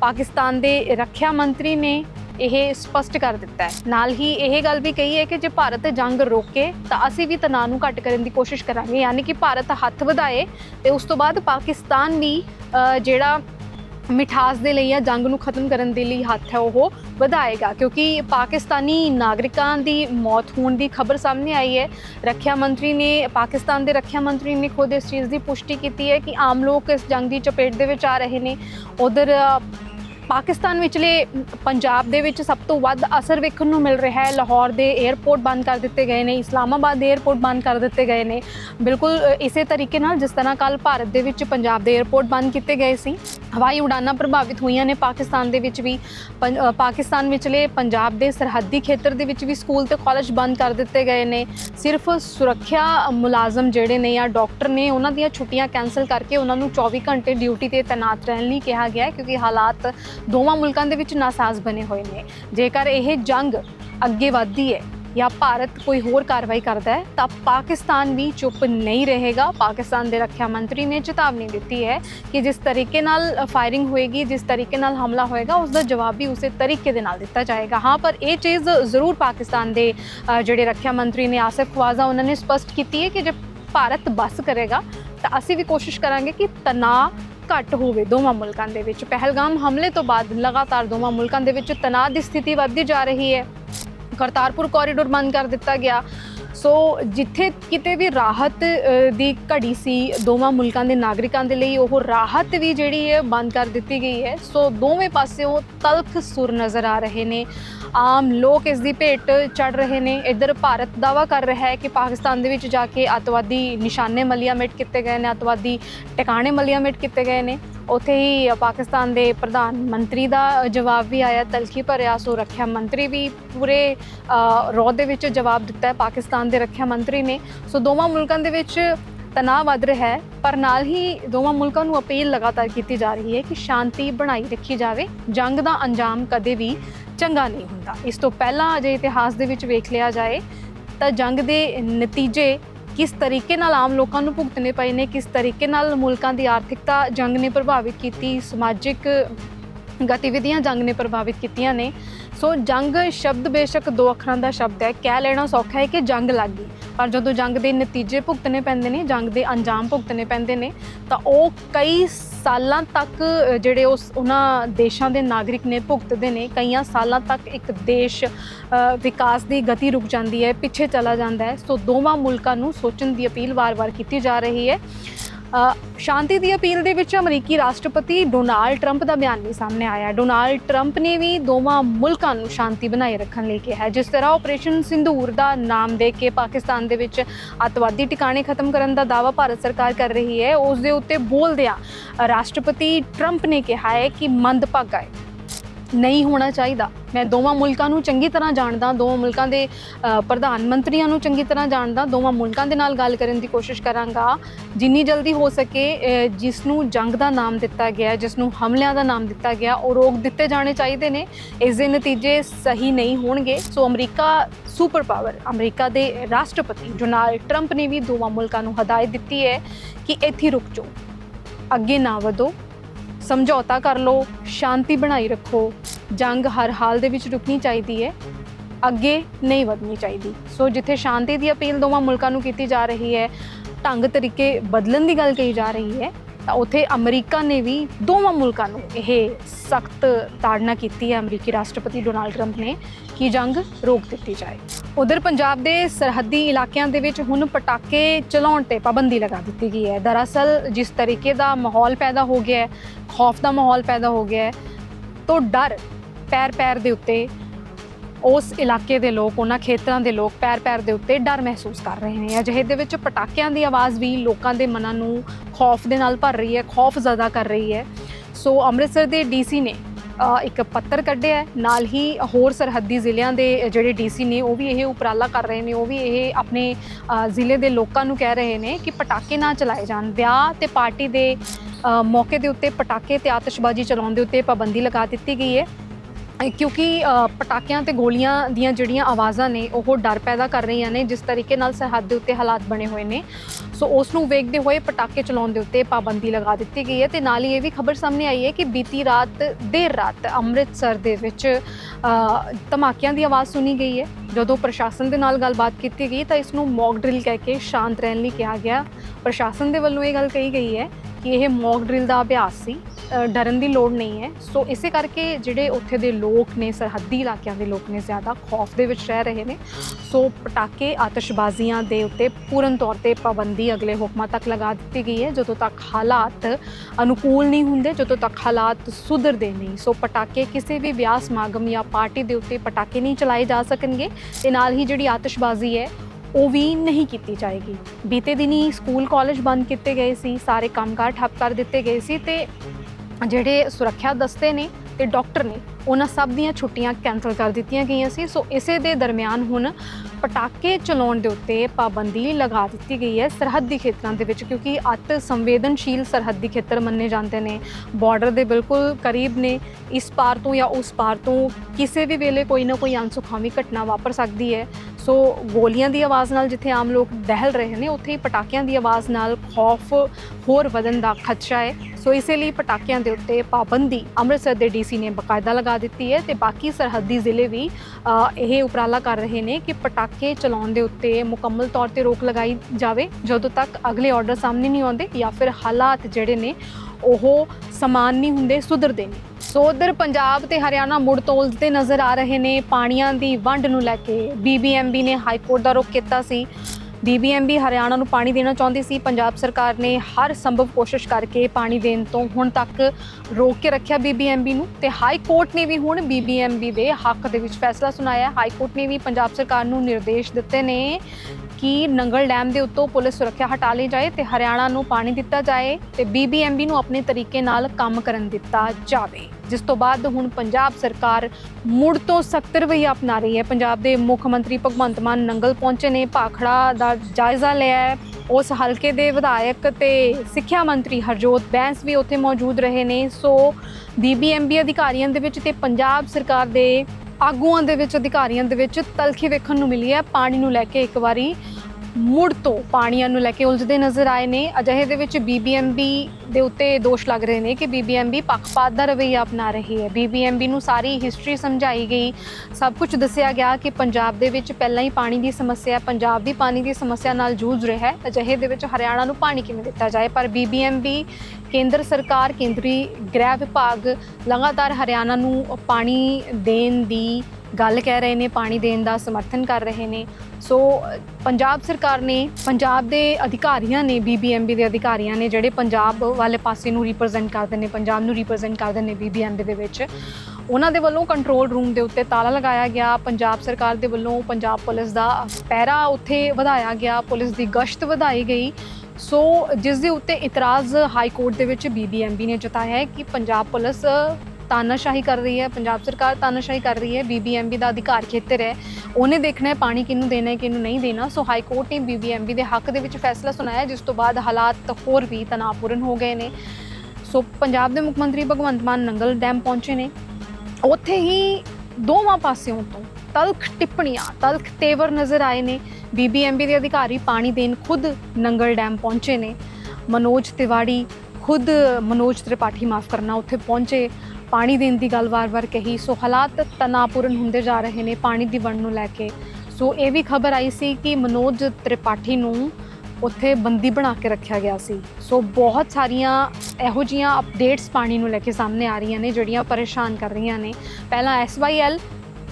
S1: ਪਾਕਿਸਤਾਨ ਦੇ ਰੱਖਿਆ ਮੰਤਰੀ ਨੇ ਇਹ ਸਪਸ਼ਟ ਕਰ ਦਿੱਤਾ ਹੈ। ਨਾਲ ਹੀ ਇਹ ਗੱਲ ਵੀ ਕਹੀ ਹੈ ਕਿ ਜੇ ਭਾਰਤ ਜੰਗ ਰੋਕੇ ਤਾਂ ਅਸੀਂ ਵੀ ਤਣਾਅ ਨੂੰ ਘੱਟ ਕਰਨ ਦੀ ਕੋਸ਼ਿਸ਼ ਕਰਾਂਗੇ। ਯਾਨੀ ਕਿ ਭਾਰਤ ਹੱਥ ਵਧਾਏ ਤੇ ਉਸ ਤੋਂ ਬਾਅਦ ਪਾਕਿਸਤਾਨ ਵੀ ਜਿਹੜਾ ਮਿਠਾਸ ਦੇ ਲਈ ਜਾਂ ਜੰਗ ਨੂੰ ਖਤਮ ਕਰਨ ਦੇ ਲਈ ਹੱਥ ਹੈ, ਉਹ ਵਧਾਏਗਾ। ਕਿਉਂਕਿ ਪਾਕਿਸਤਾਨੀ ਨਾਗਰਿਕਾਂ ਦੀ ਮੌਤ ਹੋਣ ਦੀ ਖਬਰ ਸਾਹਮਣੇ ਆਈ ਹੈ। ਰੱਖਿਆ ਮੰਤਰੀ ਨੇ, ਪਾਕਿਸਤਾਨ ਦੇ ਰੱਖਿਆ ਮੰਤਰੀ ਨੇ ਖੁਦ ਇਸ ਚੀਜ਼ ਦੀ ਪੁਸ਼ਟੀ ਕੀਤੀ ਹੈ ਕਿ ਆਮ ਲੋਕ ਇਸ ਜੰਗ ਦੀ ਚਪੇਟ ਦੇ ਵਿੱਚ ਆ ਰਹੇ ਨੇ। ਉਧਰ ਪਾਕਿਸਤਾਨ ਵਿਚਲੇ ਪੰਜਾਬ ਦੇ ਵਿੱਚ ਸਭ ਤੋਂ ਵੱਧ ਅਸਰ ਵੇਖਣ ਨੂੰ ਮਿਲ ਰਿਹਾ ਹੈ। ਲਾਹੌਰ ਦੇ 에ਅਰਪੋਰਟ ਬੰਦ ਕਰ ਦਿੱਤੇ ਗਏ ਨੇ, ਇਸਲਾਮਾਬਾਦ ਦੇ 에ਅਰਪੋਰਟ ਬੰਦ ਕਰ ਦਿੱਤੇ ਗਏ ਨੇ। ਬਿਲਕੁਲ ਇਸੇ ਤਰੀਕੇ ਨਾਲ ਜਿਸ ਤਰ੍ਹਾਂ ਕੱਲ ਭਾਰਤ ਦੇ ਵਿੱਚ ਪੰਜਾਬ ਦੇ 에ਅਰਪੋਰਟ ਬੰਦ ਕੀਤੇ ਗਏ ਸੀ, ਹਵਾਈ ਉਡਾਨਾਂ ਪ੍ਰਭਾਵਿਤ ਹੋਈਆਂ ਨੇ ਪਾਕਿਸਤਾਨ ਦੇ ਵਿੱਚ ਵੀ। ਪਾਕਿਸਤਾਨ ਵਿਚਲੇ ਪੰਜਾਬ ਦੇ ਸਰਹੱਦੀ ਖੇਤਰ ਦੇ ਵਿੱਚ ਵੀ ਸਕੂਲ ਤੇ ਕਾਲਜ ਬੰਦ ਕਰ ਦਿੱਤੇ ਗਏ ਨੇ। ਸਿਰਫ ਸੁਰੱਖਿਆ ਮੁਲਾਜ਼ਮ ਜਿਹੜੇ ਨੇ ਜਾਂ ਡਾਕਟਰ ਨੇ, ਉਹਨਾਂ ਦੀਆਂ ਛੁੱਟੀਆਂ ਕੈਨਸਲ ਕਰਕੇ ਉਹਨਾਂ ਨੂੰ 24 ਘੰਟੇ ਡਿਊਟੀ ਤੇ ਤਾਇਨਾਤ ਰਹਿਣ ਲਈ ਕਿਹਾ ਗਿਆ ਕਿਉਂਕਿ ਹਾਲਾਤ ਦੋਵਾਂ ਮੁਲਕਾਂ ਦੇ ਵਿੱਚ ਨਾਸਾਜ਼ ਬਣੇ ਹੋਏ ਨੇ। ਜੇਕਰ ਇਹ ਜੰਗ ਅੱਗੇ ਵਧਦੀ ਹੈ ਜਾਂ ਭਾਰਤ ਕੋਈ ਹੋਰ ਕਾਰਵਾਈ ਕਰਦਾ ਹੈ ਤਾਂ ਪਾਕਿਸਤਾਨ ਵੀ ਚੁੱਪ ਨਹੀਂ ਰਹੇਗਾ। ਪਾਕਿਸਤਾਨ ਦੇ ਰੱਖਿਆ ਮੰਤਰੀ ਨੇ ਚੇਤਾਵਨੀ ਦਿੱਤੀ ਹੈ ਕਿ ਜਿਸ ਤਰੀਕੇ ਨਾਲ ਫਾਇਰਿੰਗ ਹੋਏਗੀ ਜਿਸ ਤਰੀਕੇ ਨਾਲ ਹਮਲਾ ਹੋਏਗਾ ਉਸ ਦਾ ਜਵਾਬ ਵੀ ਉਸੇ ਤਰੀਕੇ ਦੇ ਨਾਲ ਦਿੱਤਾ ਜਾਏਗਾ। ਹਾਂ ਪਰ ਇਹ ਚੀਜ਼ ਜ਼ਰੂਰ ਪਾਕਿਸਤਾਨ ਦੇ ਅ, ਜਿਹੜੇ ਰੱਖਿਆ ਮੰਤਰੀ ਨੇ ਆਸਿਫ ਖਵਾਜ਼ਾ ਉਹਨਾਂ ਨੇ ਸਪਸ਼ਟ ਕੀਤੀ ਹੈ ਕਿ ਜੇ ਭਾਰਤ ਬਸ ਕਰੇਗਾ ਤਾਂ ਅਸੀਂ ਵੀ ਕੋਸ਼ਿਸ਼ ਕਰਾਂਗੇ ਕਿ ਤਣਾਅ ਘੱਟ ਹੋਵੇ ਦੋਵਾਂ ਮੁਲਕਾਂ ਦੇ ਵਿੱਚ। ਪਹਿਲਗਾਮ ਹਮਲੇ ਤੋਂ ਬਾਅਦ ਲਗਾਤਾਰ ਦੋਵਾਂ ਮੁਲਕਾਂ ਦੇ ਵਿੱਚ ਤਣਾਅ ਦੀ ਸਥਿਤੀ ਵੱਧਦੀ ਜਾ ਰਹੀ ਹੈ। ਕਰਤਾਰਪੁਰ ਕੋਰੀਡੋਰ ਬੰਦ ਕਰ ਦਿੱਤਾ ਗਿਆ। ਸੋ ਜਿੱਥੇ ਕਿਤੇ ਵੀ ਰਾਹਤ ਦੀ ਘੜੀ ਸੀ, ਦੋਵਾਂ ਮੁਲਕਾਂ ਦੇ ਨਾਗਰਿਕਾਂ ਦੇ ਲਈ ਉਹ ਰਾਹਤ ਵੀ ਜਿਹੜੀ ਹੈ ਬੰਦ ਕਰ ਦਿੱਤੀ ਗਈ ਹੈ। ਸੋ ਦੋਵੇਂ ਪਾਸਿਓਂ ਤਲਖ ਸੁਰ ਨਜ਼ਰ ਆ ਰਹੇ ਨੇ। ਆਮ ਲੋਕ ਇਸ ਦੀ ਭੇਟ ਚੜ ਰਹੇ ਨੇ। ਇੱਧਰ ਭਾਰਤ ਦਾਵਾ ਕਰ ਰਿਹਾ ਹੈ ਕਿ ਪਾਕਿਸਤਾਨ ਦੇ ਵਿੱਚ ਜਾ ਕੇ ਅੱਤਵਾਦੀ ਨਿਸ਼ਾਨੇ ਮਲੀਆਮਿਟ ਕੀਤੇ ਗਏ ਨੇ, ਅੱਤਵਾਦੀ ਟਿਕਾਣੇ ਮਲੀਆਮਿਟ ਕੀਤੇ ਗਏ ਨੇ। ਉੱਥੇ ਹੀ ਪਾਕਿਸਤਾਨ ਦੇ ਪ੍ਰਧਾਨ ਮੰਤਰੀ ਦਾ ਜਵਾਬ ਵੀ ਆਇਆ, ਤਲਖੀ ਭਰਿਆ, ਸੋ ਰੱਖਿਆ ਮੰਤਰੀ ਵੀ ਪੂਰੇ ਰੋਹ ਦੇ ਵਿੱਚ ਜਵਾਬ ਦਿੱਤਾ ਹੈ ਪਾਕਿਸਤਾਨ ਦੇ ਰੱਖਿਆ ਮੰਤਰੀ ਨੇ। ਸੋ ਦੋਵਾਂ ਮੁਲਕਾਂ ਦੇ ਵਿੱਚ ਤਣਾਅ ਵੱਧ ਰਿਹਾ ਹੈ, ਪਰ ਨਾਲ ਹੀ ਦੋਵਾਂ ਮੁਲਕਾਂ ਨੂੰ ਅਪੀਲ ਲਗਾਤਾਰ ਕੀਤੀ ਜਾ ਰਹੀ ਹੈ ਕਿ ਸ਼ਾਂਤੀ ਬਣਾਈ ਰੱਖੀ ਜਾਵੇ। ਜੰਗ ਦਾ ਅੰਜਾਮ ਕਦੇ ਵੀ ਚੰਗਾ ਨਹੀਂ ਹੁੰਦਾ। ਇਸ ਤੋਂ ਪਹਿਲਾਂ ਅਜੇ ਇਤਿਹਾਸ ਦੇ ਵਿੱਚ ਵੇਖ ਲਿਆ ਜਾਏ ਤਾਂ ਜੰਗ ਦੇ ਨਤੀਜੇ ਕਿਸ ਤਰੀਕੇ ਨਾਲ ਆਮ ਲੋਕਾਂ ਨੂੰ ਭੁਗਤਣੇ ਪਏ ਨੇ, ਕਿਸ ਤਰੀਕੇ ਨਾਲ ਮੁਲਕਾਂ ਦੀ ਆਰਥਿਕਤਾ ਜੰਗ ਨੇ ਪ੍ਰਭਾਵਿਤ ਕੀਤੀ, ਸਮਾਜਿਕ ਗਤੀਵਿਧੀਆਂ ਜੰਗ ਨੇ ਪ੍ਰਭਾਵਿਤ ਕੀਤੀਆਂ ਨੇ। ਸੋ ਜੰਗ ਸ਼ਬਦ ਬੇਸ਼ੱਕ ਦੋ ਅੱਖਰਾਂ ਦਾ ਸ਼ਬਦ ਹੈ। ਕਹਿ ਲੈਣਾ ਸੌਖਾ ਹੈ ਕਿ ਜੰਗ ਲੱਗ ਗਈ। ਪਰ ਜਦੋਂ ਜੰਗ ਦੇ ਨਤੀਜੇ ਭੁਗਤਣੇ ਪੈਂਦੇ ਨੇ, ਜੰਗ ਦੇ ਅੰਜਾਮ ਭੁਗਤਣੇ ਪੈਂਦੇ ਨੇ, ਤਾਂ ਉਹ ਕਈ ਸਾਲਾਂ ਤੱਕ ਜਿਹੜੇ ਉਸ, ਉਹਨਾਂ ਦੇਸ਼ਾਂ ਦੇ ਨਾਗਰਿਕ ਨੇ ਭੁਗਤਦੇ ਨੇ, ਕਈਆਂ ਸਾਲਾਂ ਤੱਕ ਇੱਕ ਦੇਸ਼ ਵਿਕਾਸ ਦੀ ਗਤੀ ਰੁਕ ਜਾਂਦੀ ਹੈ, ਪਿੱਛੇ ਚਲਾ ਜਾਂਦਾ ਹੈ। ਸੋ ਦੋਵਾਂ ਮੁਲਕਾਂ ਨੂੰ ਸੋਚਣ ਦੀ ਅਪੀਲ ਵਾਰ-ਵਾਰ ਕੀਤੀ ਜਾ ਰਹੀ ਹੈ। ਸ਼ਾਂਤੀ ਦੀ ਅਪੀਲ ਦੇ ਵਿੱਚ ਅਮਰੀਕੀ ਰਾਸ਼ਟਰਪਤੀ ਡੋਨਾਲਡ ਟਰੰਪ ਦਾ ਬਿਆਨ ਵੀ ਸਾਹਮਣੇ ਆਇਆ ਡੋਨਾਲਡ ਟਰੰਪ ਨੇ ਵੀ ਦੋਵਾਂ ਮੁਲਕਾਂ ਨੂੰ ਸ਼ਾਂਤੀ ਬਣਾਏ ਰੱਖਣ ਲਈ ਕਿਹਾ ਹੈ, ਜਿਸ ਤਰ੍ਹਾਂ ਆਪਰੇਸ਼ਨ ਸਿੰਧੂਰ ਦਾ ਨਾਮ ਦੇ ਕੇ ਪਾਕਿਸਤਾਨ ਦੇ ਵਿੱਚ ਅੱਤਵਾਦੀ ਟਿਕਾਣੇ ਖਤਮ ਕਰਨ ਦਾ ਦਾਅਵਾ ਭਾਰਤ ਸਰਕਾਰ ਕਰ ਰਹੀ ਹੈ। ਉਸ ਦੇ ਉੱਤੇ ਬੋਲਦਿਆਂ ਰਾਸ਼ਟਰਪਤੀ ਟਰੰਪ ਨੇ ਕਿਹਾ ਹੈ ਕਿ ਮੰਦਭਾਗਾ ਹੈ। ਨਹੀਂ ਹੋਣਾ ਚਾਹੀਦਾ। ਮੈਂ ਦੋਵਾਂ ਮੁਲਕਾਂ ਨੂੰ ਚੰਗੀ ਤਰ੍ਹਾਂ ਜਾਣਦਾ, ਦੋਵਾਂ ਮੁਲਕਾਂ ਦੇ ਪ੍ਰਧਾਨ ਮੰਤਰੀਆਂ ਨੂੰ ਚੰਗੀ ਤਰ੍ਹਾਂ ਜਾਣਦਾ, ਦੋਵਾਂ ਮੁਲਕਾਂ ਦੇ ਨਾਲ ਗੱਲ ਕਰਨ ਦੀ ਕੋਸ਼ਿਸ਼ ਕਰਾਂਗਾ। ਜਿੰਨੀ ਜਲਦੀ ਹੋ ਸਕੇ ਜਿਸ ਨੂੰ ਜੰਗ ਦਾ ਨਾਮ ਦਿੱਤਾ ਗਿਆ ਜਿਸ ਨੂੰ ਹਮਲਿਆਂ ਦਾ ਨਾਮ ਦਿੱਤਾ ਗਿਆ, ਉਹ ਰੋਕ ਦਿੱਤੇ ਜਾਣੇ ਚਾਹੀਦੇ ਨੇ। ਇਸ ਦੇ ਨਤੀਜੇ ਸਹੀ ਨਹੀਂ ਹੋਣਗੇ। So America super power America ਦੇ ਰਾਸ਼ਟਰਪਤੀ ਡੋਨਾਲਡ ਟਰੰਪ ਨੇ ਵੀ ਦੋਵਾਂ ਮੁਲਕਾਂ ਨੂੰ ਹਦਾਇਤ ਦਿੱਤੀ ਹੈ ਕਿ ਇੱਥੇ ਰੁਕ ਜਾਓ। ਅੱਗੇ ਨਾ ਵਧੋ। ਸਮਝੌਤਾ ਕਰ ਲਓ, ਸ਼ਾਂਤੀ ਬਣਾਈ ਰੱਖੋ। ਜੰਗ ਹਰ ਹਾਲ ਦੇ ਵਿੱਚ ਰੁਕਣੀ ਚਾਹੀਦੀ ਹੈ, ਅੱਗੇ ਨਹੀਂ ਵਧਣੀ ਚਾਹੀਦੀ। ਸੋ ਜਿੱਥੇ ਸ਼ਾਂਤੀ ਦੀ ਅਪੀਲ ਦੋਵਾਂ ਮੁਲਕਾਂ ਨੂੰ ਕੀਤੀ ਜਾ ਰਹੀ ਹੈ, ਢੰਗ ਤਰੀਕੇ ਬਦਲਣ ਦੀ ਗੱਲ ਕਹੀ ਜਾ ਰਹੀ ਹੈ ਤਾਂ ਉੱਥੇ ਅਮਰੀਕਾ ਨੇ ਵੀ ਦੋਵਾਂ ਮੁਲਕਾਂ ਨੂੰ ਇਹ ਸਖਤ ਤਾੜਨਾ ਕੀਤੀ ਹੈ। ਅਮਰੀਕੀ ਰਾਸ਼ਟਰਪਤੀ ਡੋਨਾਲਡ ਟਰੰਪ ਨੇ ਕਿ ਜੰਗ ਰੋਕ ਦਿੱਤੀ ਜਾਏ। ਉਧਰ ਪੰਜਾਬ ਦੇ ਸਰਹੱਦੀ ਇਲਾਕਿਆਂ ਦੇ ਵਿੱਚ ਹੁਣ ਪਟਾਕੇ ਚਲਾਉਣ ਤੇ ਪਾਬੰਦੀ ਲਗਾ ਦਿੱਤੀ ਗਈ ਹੈ। ਦਰਅਸਲ ਜਿਸ ਤਰੀਕੇ ਦਾ ਮਾਹੌਲ ਪੈਦਾ ਹੋ ਗਿਆ ਹੈ, ਖੌਫ ਦਾ ਮਾਹੌਲ ਪੈਦਾ ਹੋ ਗਿਆ ਹੈ, ਤੋਂ ਡਰ ਪੈਰ ਪੈਰ ਦੇ ਉੱਤੇ ਉਸ ਇਲਾਕੇ ਦੇ ਲੋਕ, ਉਹਨਾਂ ਖੇਤਰਾਂ ਦੇ ਲੋਕ ਪੈਰ ਪੈਰ ਦੇ ਉੱਤੇ ਡਰ ਮਹਿਸੂਸ ਕਰ ਰਹੇ ਨੇ। ਅਜਿਹੇ ਦੇ ਵਿੱਚ ਪਟਾਕਿਆਂ ਦੀ ਆਵਾਜ਼ ਵੀ ਲੋਕਾਂ ਦੇ ਮਨਾਂ ਨੂੰ ਖੌਫ ਦੇ ਨਾਲ ਭਰ ਰਹੀ ਹੈ, ਖੌਫ ਜ਼ਿਆਦਾ ਕਰ ਰਹੀ ਹੈ। ਸੋ ਅੰਮ੍ਰਿਤਸਰ ਦੇ ਡੀਸੀ ਨੇ ਇੱਕ ਪੱਤਰ ਕੱਢਿਆ ਨਾਲ ਹੀ ਹੋਰ ਸਰਹੱਦੀ ਜ਼ਿਲ੍ਹਿਆਂ ਦੇ ਜਿਹੜੇ ਡੀਸੀ ਨੇ, ਉਹ ਵੀ ਇਹ ਉਪਰਾਲਾ ਕਰ ਰਹੇ ਨੇ। ਉਹ ਵੀ ਇਹ ਆਪਣੇ ਜ਼ਿਲ੍ਹੇ ਦੇ ਲੋਕਾਂ ਨੂੰ ਕਹਿ ਰਹੇ ਨੇ ਕਿ ਪਟਾਕੇ ਨਾ ਚਲਾਏ ਜਾਣ। ਵਿਆਹ ਤੇ ਪਾਰਟੀ ਦੇ ਮੌਕੇ ਦੇ ਉੱਤੇ ਪਟਾਕੇ ਤੇ ਆਤਿਸ਼ਬਾਜ਼ੀ ਚਲਾਉਣ ਦੇ ਉੱਤੇ ਪਾਬੰਦੀ ਲਗਾ ਦਿੱਤੀ ਗਈ ਹੈ। ਕਿਉਂਕਿ ਪਟਾਕਿਆਂ ਤੇ ਗੋਲੀਆਂ ਦੀਆਂ ਜਿਹੜੀਆਂ ਆਵਾਜ਼ਾਂ ਨੇ, ਉਹ ਡਰ ਪੈਦਾ ਕਰ ਰਹੀਆਂ ਨੇ, ਜਿਸ ਤਰੀਕੇ ਨਾਲ ਸਰਹੱਦ ਦੇ ਉੱਤੇ ਹਾਲਾਤ ਬਣੇ ਹੋਏ ਨੇ। ਸੋ ਉਸ ਨੂੰ ਵੇਖਦੇ ਹੋਏ ਪਟਾਕੇ ਚਲਾਉਣ ਦੇ ਉੱਤੇ ਪਾਬੰਦੀ ਲਗਾ ਦਿੱਤੀ ਗਈ ਹੈ ਤੇ ਨਾਲ ਹੀ ਇਹ ਵੀ ਖਬਰ ਸਾਹਮਣੇ ਆਈ ਹੈ ਕਿ ਬੀਤੀ ਰਾਤ, ਦੇਰ ਰਾਤ ਅੰਮ੍ਰਿਤਸਰ ਦੇ ਵਿੱਚ ਧਮਾਕਿਆਂ ਦੀ ਆਵਾਜ਼ ਸੁਣੀ ਗਈ ਹੈ। ਜਦੋਂ ਪ੍ਰਸ਼ਾਸਨ ਦੇ ਨਾਲ ਗੱਲਬਾਤ ਕੀਤੀ ਗਈ ਤਾਂ ਇਸ ਨੂੰ ਮੌਕ ਡਰਿਲ ਕਹਿ ਕੇ ਸ਼ਾਂਤ ਰਹਿਣ ਲਈ ਕਿਹਾ ਗਿਆ। ਪ੍ਰਸ਼ਾਸਨ ਦੇ ਵੱਲੋਂ ਇਹ ਗੱਲ ਕਹੀ ਗਈ ਹੈ ਕਿ ਇਹ ਮੌਕ ਡਰਿਲ ਦਾ ਅਭਿਆਸ ਸੀ। ਡਰਨ ਦੀ ਲੋੜ ਨਹੀਂ ਹੈ। ਸੋ ਇਸੇ ਕਰਕੇ ਜਿਹੜੇ ਉੱਥੇ ਦੇ ਲੋਕ ਨੇ, ਸਰਹੱਦੀ ਇਲਾਕਿਆਂ ਦੇ ਲੋਕ ਨੇ, ਜ਼ਿਆਦਾ ਖੌਫ ਦੇ ਵਿੱਚ ਰਹਿ ਰਹੇ ਨੇ। ਸੋ ਪਟਾਕੇ ਆਤਿਸ਼ਬਾਜ਼ੀਆਂ ਦੇ ਉੱਤੇ ਪੂਰਨ ਤੌਰ ਤੇ ਪਾਬੰਦੀ ਅਗਲੇ ਹੁਕਮਾਂ ਤੱਕ ਲਗਾ ਦਿੱਤੀ ਗਈ ਹੈ। ਜਦੋਂ ਤੱਕ ਹਾਲਾਤ ਅਨੁਕੂਲ ਨਹੀਂ ਹੁੰਦੇ, ਜਦੋਂ ਤੱਕ ਹਾਲਾਤ ਸੁਧਰਦੇ ਨਹੀਂ। ਸੋ ਪਟਾਕੇ ਕਿਸੇ ਵੀ ਵਿਆਹ ਸਮਾਗਮ ਜਾਂ ਪਾਰਟੀ ਦੇ ਉੱਤੇ ਪਟਾਕੇ ਨਹੀਂ ਚਲਾਏ ਜਾ ਸਕਣਗੇ। ਤੇ ਨਾਲ ਹੀ ਜਿਹੜੀ ਆਤਿਸ਼ਬਾਜ਼ੀ ਹੈ, ਉਹ ਵੀ ਨਹੀਂ ਕੀਤੀ ਜਾਏਗੀ। ਬੀਤੇ ਦਿਨੀ ਸਕੂਲ, ਕਾਲਜ ਬੰਦ ਕੀਤੇ ਗਏ ਸੀ। ਸਾਰੇ ਕੰਮਕਾਰ ਠੱਪ ਕਰ ਦਿੱਤੇ ਗਏ ਸੀ ਤੇ ਜਿਹੜੇ ਸੁਰੱਖਿਆ ਦਸਤੇ ਨੇ ਤੇ ਡਾਕਟਰ ਨੇ ਉਹਨਾਂ ਸਭ ਦੀਆਂ ਛੁੱਟੀਆਂ ਕੈਂਸਲ ਕਰ ਦਿੱਤੀਆਂ ਗਈਆਂ ਸੀ। ਸੋ ਇਸੇ ਦੇ ਦਰਮਿਆਨ ਹੁਣ ਪਟਾਕੇ ਚਲਾਉਣ ਦੇ ਉੱਤੇ ਪਾਬੰਦੀ ਲਗਾ ਦਿੱਤੀ ਗਈ ਹੈ ਸਰਹੱਦੀ ਖੇਤਰਾਂ ਦੇ ਵਿੱਚ, ਕਿਉਂਕਿ ਅਤ ਸੰਵੇਦਨਸ਼ੀਲ ਸਰਹੱਦੀ ਖੇਤਰ ਮੰਨੇ ਜਾਂਦੇ ਨੇ। ਬਾਰਡਰ ਦੇ ਬਿਲਕੁਲ ਕਰੀਬ ਨੇ। ਇਸ ਪਾਰ ਤੋਂ ਜਾਂ ਉਸ ਪਾਰ ਤੋਂ ਕਿਸੇ ਵੀ ਵੇਲੇ ਕੋਈ ਨਾ ਕੋਈ ਅਨਸੁਖਾਵੀ ਘਟਨਾ ਵਾਪਰ ਸਕਦੀ ਹੈ। ਸੋ ਗੋਲੀਆਂ ਦੀ ਆਵਾਜ਼ ਨਾਲ ਜਿੱਥੇ ਆਮ ਲੋਕ ਦਹਿਲ ਰਹੇ ਨੇ, ਉੱਥੇ ਹੀ ਪਟਾਕਿਆਂ ਦੀ ਆਵਾਜ਼ ਨਾਲ ਖੌਫ ਹੋਰ ਵਧਣ ਦਾ ਖਦਸ਼ਾ ਹੈ। ਸੋ ਇਸੇ ਲਈ ਪਟਾਕਿਆਂ ਦੇ ਉੱਤੇ ਪਾਬੰਦੀ ਅੰਮ੍ਰਿਤਸਰ ਦੇ ਡੀਸੀ ਨੇ ਬਕਾਇਦਾ ਲਗਾ ਦਿੱਤੀ ਹੈ ਤੇ ਬਾਕੀ ਸਰਹੱਦੀ ਜ਼ਿਲ੍ਹੇ ਵੀ ਇਹ ਉਪਰਾਲਾ ਕਰ ਰਹੇ ਨੇ ਕਿ ਪਟਾਕੇ ਚਲਾਉਣ ਦੇ ਉੱਤੇ ਮੁਕੰਮਲ ਤੌਰ ਤੇ ਰੋਕ ਲਗਾਈ ਜਾਵੇ, ਜਦੋਂ ਤੱਕ ਅਗਲੇ ਆਰਡਰ ਸਾਹਮਣੇ ਨਹੀਂ ਆਉਂਦੇ ਜਾਂ ਫਿਰ ਹਾਲਾਤ ਜਿਹੜੇ ਨੇ ਉਹ ਸਮਾਨ ਨਹੀਂ ਹੁੰਦੇ, ਸੁਧਰਦੇ ਨੇ ਸੋ ਉਧਰ ਪੰਜਾਬ ਤੇ ਹਰਿਆਣਾ ਮੁੜ ਤੋਂ ਨਜ਼ਰ ਆ ਰਹੇ ਨੇ, ਪਾਣੀਆਂ ਦੀ ਵੰਡ ਨੂੰ ਲੈ ਕੇ ਬੀਬੀਐਮਬੀ ਨੇ ਹਾਈ ਕੋਰਟ ਦਾ ਰੁਖ ਕੀਤਾ ਸੀ। ਬੀਬੀਐਮਬੀ ਹਰਿਆਣਾ ਨੂੰ ਪਾਣੀ ਦੇਣਾ ਚਾਹੁੰਦੀ ਸੀ। ਪੰਜਾਬ ਸਰਕਾਰ ਨੇ ਹਰ ਸੰਭਵ ਕੋਸ਼ਿਸ਼ ਕਰਕੇ ਪਾਣੀ ਦੇਣ ਤੋਂ ਹੁਣ ਤੱਕ ਰੋਕ ਕੇ ਰੱਖਿਆ ਬੀਬੀਐਮਬੀ ਨੂੰ ਤੇ ਹਾਈ ਕੋਰਟ ਨੇ ਵੀ ਹੁਣ ਬੀਬੀਐਮਬੀ ਦੇ ਹੱਕ ਦੇ ਵਿੱਚ ਫੈਸਲਾ ਸੁਣਾਇਆ। ਹਾਈ ਕੋਰਟ ਨੇ ਵੀ ਪੰਜਾਬ ਸਰਕਾਰ ਨੂੰ ਨਿਰਦੇਸ਼ ਦਿੱਤੇ ਨੇ ਕਿ ਨੰਗਲ ਡੈਮ ਦੇ ਉੱਤੋਂ ਪੁਲਿਸ ਸੁਰੱਖਿਆ ਹਟਾ ਲਈ ਜਾਏ ਤੇ ਹਰਿਆਣਾ ਨੂੰ ਪਾਣੀ ਦਿੱਤਾ ਜਾਏ ਤੇ ਬੀਬੀਐਮਬੀ ਨੂੰ ਆਪਣੇ ਤਰੀਕੇ ਨਾਲ ਕੰਮ ਕਰਨ ਦਿੱਤਾ ਜਾਵੇ। ਜਿਸ ਤੋਂ ਬਾਅਦ ਹੁਣ ਪੰਜਾਬ ਸਰਕਾਰ ਮੁੜ ਤੋਂ ਸਖਤ ਰਵੱਈਆ ਅਪਣਾ ਰਹੀ ਹੈ। ਪੰਜਾਬ ਦੇ ਮੁੱਖ ਮੰਤਰੀ ਭਗਵੰਤ ਮਾਨ ਨੰਗਲ ਪਹੁੰਚੇ ਨੇ, ਭਾਖੜਾ ਦਾ ਜਾਇਜ਼ਾ ਲਿਆ ਹੈ। ਉਸ ਹਲਕੇ ਦੇ ਵਿਧਾਇਕ ਤੇ ਸਿੱਖਿਆ ਮੰਤਰੀ ਹਰਜੋਤ ਬੈਂਸ ਵੀ ਉੱਥੇ ਮੌਜੂਦ ਰਹੇ ਨੇ। ਸੋ ਬੀਬੀਐਮਬੀ ਅਧਿਕਾਰੀਆਂ ਦੇ ਵਿੱਚ ਤੇ ਪੰਜਾਬ ਸਰਕਾਰ ਦੇ ਆਗੂਆਂ ਦੇ ਵਿੱਚ ਅਧਿਕਾਰੀਆਂ ਦੇ ਵਿੱਚ ਤਲਖੀ ਵੇਖਣ ਨੂੰ ਮਿਲੀ ਹੈ। ਪਾਣੀ ਨੂੰ ਲੈ ਕੇ ਇੱਕ ਵਾਰੀ ਮੁੜ ਤੋਂ ਪਾਣੀਆਂ ਨੂੰ ਲੈ ਕੇ ਉਲਝਦੇ ਨਜ਼ਰ ਆਏ ਨੇ। ਅਜਿਹੇ ਦੇ ਵਿੱਚ ਬੀਬੀਐਮਬੀ ਦੇ ਉੱਤੇ ਦੋਸ਼ ਲੱਗ ਰਹੇ ਨੇ ਕਿ ਬੀਬੀਐਮਬੀ ਪੱਖਪਾਤ ਦਾ ਰਵੱਈਆ ਅਪਣਾ ਰਹੀ ਹੈ। ਬੀਬੀਐਮਬੀ ਨੂੰ ਸਾਰੀ ਹਿਸਟਰੀ ਸਮਝਾਈ ਗਈ। ਸਭ ਕੁਝ ਦੱਸਿਆ ਗਿਆ ਕਿ ਪੰਜਾਬ ਦੇ ਵਿੱਚ ਪਹਿਲਾਂ ਹੀ ਪਾਣੀ ਦੀ ਸਮੱਸਿਆ, ਪੰਜਾਬ ਦੀ ਪਾਣੀ ਦੀ ਸਮੱਸਿਆ ਨਾਲ ਜੂਝ ਰਿਹਾ ਹੈ। ਅਜਿਹੇ ਦੇ ਵਿੱਚ ਹਰਿਆਣਾ ਨੂੰ ਪਾਣੀ ਕਿਵੇਂ ਦਿੱਤਾ ਜਾਏ? ਪਰ ਬੀਬੀਐਮਬੀ ਕੇਂਦਰ ਸਰਕਾਰ, ਕੇਂਦਰੀ ਗ੍ਰਹਿ ਵਿਭਾਗ ਲਗਾਤਾਰ ਹਰਿਆਣਾ ਨੂੰ ਪਾਣੀ ਦੇਣ ਦੀ ਗੱਲ ਕਹਿ ਰਹੇ ਨੇ, ਪਾਣੀ ਦੇਣ ਦਾ ਸਮਰਥਨ ਕਰ ਰਹੇ ਨੇ। ਸੋ ਪੰਜਾਬ ਸਰਕਾਰ ਨੇ, ਪੰਜਾਬ ਦੇ ਅਧਿਕਾਰੀਆਂ ਨੇ ਬੀਬੀਐਮਬੀ ਦੇ ਅਧਿਕਾਰੀਆਂ ਨੇ, ਜਿਹੜੇ ਪੰਜਾਬ ਵਾਲੇ ਪਾਸੇ ਨੂੰ ਰਿਪਰੈਜ਼ੈਂਟ ਕਰਦੇ ਨੇ, ਪੰਜਾਬ ਨੂੰ ਰਿਪਰੈਜ਼ੈਂਟ ਕਰਦੇ ਨੇ ਬੀਬੀਐਮਬੀ ਦੇ ਵਿੱਚ, ਉਹਨਾਂ ਦੇ ਵੱਲੋਂ ਕੰਟਰੋਲ ਰੂਮ ਦੇ ਉੱਤੇ ਤਾਲਾ ਲਗਾਇਆ ਗਿਆ। ਪੰਜਾਬ ਸਰਕਾਰ ਦੇ ਵੱਲੋਂ ਪੰਜਾਬ ਪੁਲਿਸ ਦਾ ਪਹਿਰਾ ਉੱਥੇ ਵਧਾਇਆ ਗਿਆ। ਪੁਲਿਸ ਦੀ ਗਸ਼ਤ ਵਧਾਈ ਗਈ। ਸੋ ਜਿਸ ਦੇ ਉੱਤੇ ਇਤਰਾਜ਼ ਹਾਈ ਕੋਰਟ ਦੇ ਵਿੱਚ ਬੀਬੀਐਮਬੀ ਨੇ ਜਤਾਇਆ ਹੈ ਕਿ ਪੰਜਾਬ ਪੁਲਿਸ ਤਾਨਾਸ਼ਾਹੀ ਕਰ ਰਹੀ ਹੈ, ਪੰਜਾਬ ਸਰਕਾਰ ਤਾਨਾਸ਼ਾਹੀ ਕਰ ਰਹੀ ਹੈ ਬੀਬੀਐਮਬੀ ਦਾ ਅਧਿਕਾਰ ਖੇਤਰ ਹੈ। ਉਹਨੇ ਦੇਖਣਾ ਹੈ ਪਾਣੀ ਕਿਹਨੂੰ ਦੇਣਾ ਹੈ, ਕਿਹਨੂੰ ਨਹੀਂ ਦੇਣਾ। ਸੋ ਹਾਈ ਕੋਰਟ ਨੇ ਬੀਬੀਐਮਬੀ ਦੇ ਹੱਕ ਦੇ ਵਿੱਚ ਫੈਸਲਾ ਸੁਣਾਇਆ, ਜਿਸ ਤੋਂ ਬਾਅਦ ਹਾਲਾਤ ਹੋਰ ਵੀ ਤਣਾਅਪੂਰਨ ਹੋ ਗਏ ਨੇ। ਸੋ ਪੰਜਾਬ ਦੇ ਮੁੱਖ ਮੰਤਰੀ ਭਗਵੰਤ ਮਾਨ ਨੰਗਲ ਡੈਮ ਪਹੁੰਚੇ ਨੇ। ਉੱਥੇ ਹੀ ਦੋਵਾਂ ਪਾਸਿਓਂ ਤੋਂ ਤਲਖ ਟਿੱਪਣੀਆਂ, ਤਲਖ ਤੇਵਰ ਨਜ਼ਰ ਆਏ ਨੇ। ਬੀਬੀਐਮਬੀ ਦੇ ਅਧਿਕਾਰੀ ਪਾਣੀ ਦੇਣ ਖੁਦ ਨੰਗਲ ਡੈਮ ਪਹੁੰਚੇ ਨੇ। ਮਨੋਜ ਤਿਵਾੜੀ ਖੁਦ ਮਨੋਜ ਤ੍ਰਿਪਾਠੀ ਮਾਫ ਕਰਨਾ ਉੱਥੇ ਪਹੁੰਚੇ। ਪਾਣੀ ਦੇਣ ਦੀ ਗੱਲ ਵਾਰ-ਵਾਰ ਕਹੀ। ਸੋ ਹਾਲਾਤ ਤਣਾਅਪੂਰਨ ਹੁੰਦੇ ਜਾ ਰਹੇ ਨੇ ਪਾਣੀ ਦੀ ਵੰਡ ਨੂੰ ਲੈ ਕੇ। ਸੋ ਇਹ ਵੀ ਖਬਰ ਆਈ ਸੀ ਕਿ ਮਨੋਜ ਤ੍ਰਿਪਾਠੀ ਨੂੰ ਉੱਥੇ ਬੰਦੀ ਬਣਾ ਕੇ ਰੱਖਿਆ ਗਿਆ ਸੀ। ਸੋ ਬਹੁਤ ਸਾਰੀਆਂ ਇਹੋ ਜੀਆਂ ਅਪਡੇਟਸ ਪਾਣੀ ਨੂੰ ਲੈ ਕੇ ਸਾਹਮਣੇ ਆ ਰਹੀਆਂ ਨੇ, ਜਿਹੜੀਆਂ ਪਰੇਸ਼ਾਨ ਕਰ ਰਹੀਆਂ ਨੇ। ਪਹਿਲਾਂ ਐਸਵਾਈਐਲ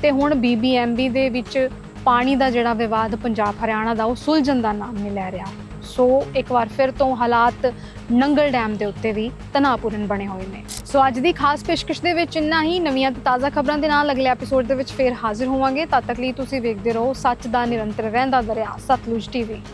S1: ਤੇ ਹੁਣ ਬੀਬੀਐਮਬੀ ਦੇ ਵਿੱਚ ਪਾਣੀ ਦਾ ਜਿਹੜਾ ਵਿਵਾਦ ਪੰਜਾਬ ਹਰਿਆਣਾ ਦਾ, ਉਹ ਸੁਲਝਣ ਦਾ ਨਾਮ ਨਹੀਂ ਲੈ ਰਿਹਾ। ਸੋ ਇੱਕ ਵਾਰ ਫਿਰ ਤੋਂ ਹਾਲਾਤ ਨੰਗਲ ਡੈਮ ਦੇ ਉੱਤੇ ਵੀ ਤਣਾਅਪੂਰਨ ਬਣੇ ਹੋਏ ਨੇ। ਸੋ ਅੱਜ ਦੀ ਖਾਸ ਪੇਸ਼ਕਸ਼ ਦੇ ਵਿੱਚ ਇੰਨਾ ਹੀ। ਨਵੀਆਂ ਤੇ ਤਾਜ਼ਾ ਖਬਰਾਂ ਦੇ ਨਾਲ ਅਗਲੇ ਐਪੀਸੋਡ ਦੇ ਵਿੱਚ ਫੇਰ ਹਾਜ਼ਰ ਹੋਵਾਂਗੇ। ਤਦ ਤੱਕ ਲਈ ਤੁਸੀਂ ਵੇਖਦੇ ਰਹੋ ਸੱਚ ਦਾ ਨਿਰੰਤਰ ਰਹਿੰਦਾ ਦਰਿਆ, ਸਤਲੁਜ ਟੀਵੀ।